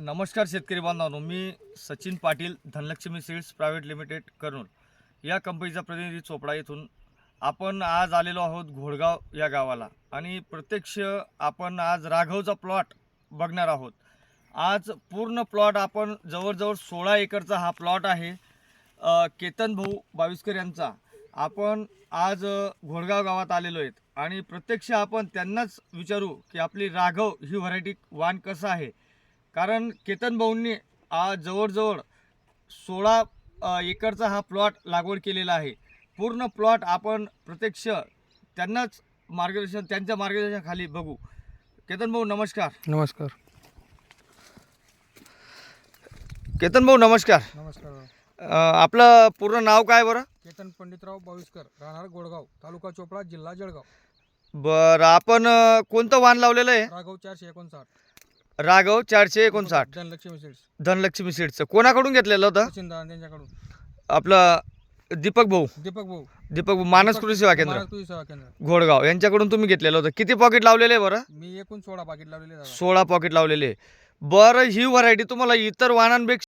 नमस्कार शेतकरी बांधवांनो मी Sachin Patil Dhanlaxmi seeds private limited करून या कंपनीचा प्रतिनिधी चोपडा येथून. आपण आज आलेलो आहोत घोडगाव या गावाला आणि प्रत्यक्ष आपण आज राघवचा प्लॉट बघणार आहोत. आज पूर्ण प्लॉट आपण जवळजवळ सोळा एकरचा हा प्लॉट आहे. केतन भाऊ बाविस्कर यांचा. आपण आज घोडगाव गावात आलेलो आहेत आणि प्रत्यक्ष आपण त्यांनाच विचारू की आपली राघव ही व्हरायटी वाण कसं आहे. कारण केतन भाऊंनी आज जवळजवळ सोळा एकरचा हा प्लॉट लागवड केलेला आहे. पूर्ण प्लॉट आपण प्रत्यक्ष त्यांनाच मार्गदर्शन त्यांच्या मार्गदर्शनाखाली बघू. केतन भाऊ नमस्कार. नमस्कार. केतन भाऊ नमस्कार. नमस्कार अ, आपलं पूर्ण नाव काय बरं? केतन पंडितराव बाविस्कर राहणार गोडगाव तालुका चोपडा जिल्हा जळगाव. बरं आपण अ, कोणतं वाण लावलेलं आहे? राघव चारशे एकोणसाठ. राघव चारशे एकोणसाठ. धनलक्ष्मी सीड्स धनलक्ष्मी सीडचं कोणाकडून घेतलेलं होतं? सचिन दादा त्यांच्याकडून. आपलं दीपक भाऊ. दीपक भाऊ. दीपक भाऊ मानस कृषी सेवा केंद्र. महाराज कृषी सेवा केंद्र. घोडगाव. यांच्याकडून तुम्ही घेतलेलं होतं. किती पॉकेट लावलेले आहे बरं? मी एकूण सोळा पाकिट लावलेले दादा. सोळा पॉकेट लावलेले बरं ही व्हरायटी तुम्हाला इतर वाहनांपेक्षा